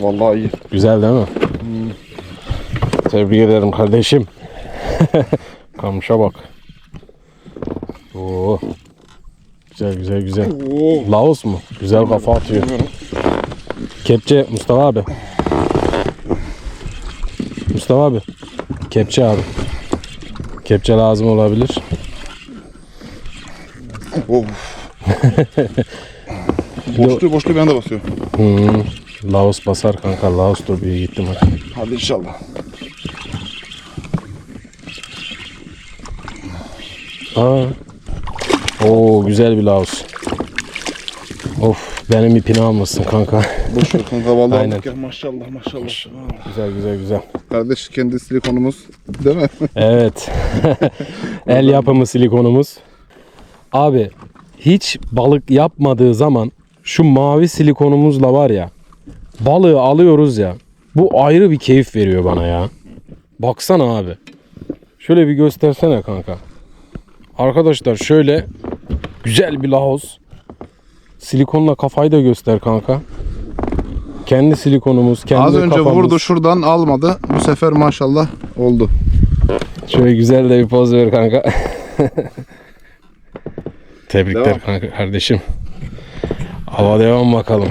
Vallahi iyi. Güzel değil mi? Tebrik ederim kardeşim. Kamışa bak. Oo. Güzel güzel güzel. Oo. Laos mu? Güzel kafa atıyor. Kepçe Mustafa abi. Mustafa abi. Kepçe abi. Kepçe lazım olabilir. Of. boşluğu boşluğu bir anda basıyor. Hmm. Laos basar kanka. Laos dur bir gittim hadi. Hadi inşallah. Aa. Oo güzel bir Laos. Of benim ipini almışsın kanka. Boş ver kanka vallahi Aynen. aldık ya maşallah maşallah. güzel güzel güzel. Kardeş kendi silikonumuz değil mi? Evet. El yapımı silikonumuz. Abi hiç balık yapmadığı zaman şu mavi silikonumuzla var ya balığı alıyoruz ya bu ayrı bir keyif veriyor bana ya. Baksana abi. Şöyle bir göstersene kanka. Arkadaşlar şöyle güzel bir lahos. Silikonla kafayı da göster kanka. Kendi silikonumuz, kendi Az önce kafamız. vurdu şuradan almadı. Bu sefer maşallah oldu. Şöyle güzel de bir poz ver kanka. Tebrikler Devam. kanka kardeşim. Hava devam bakalım.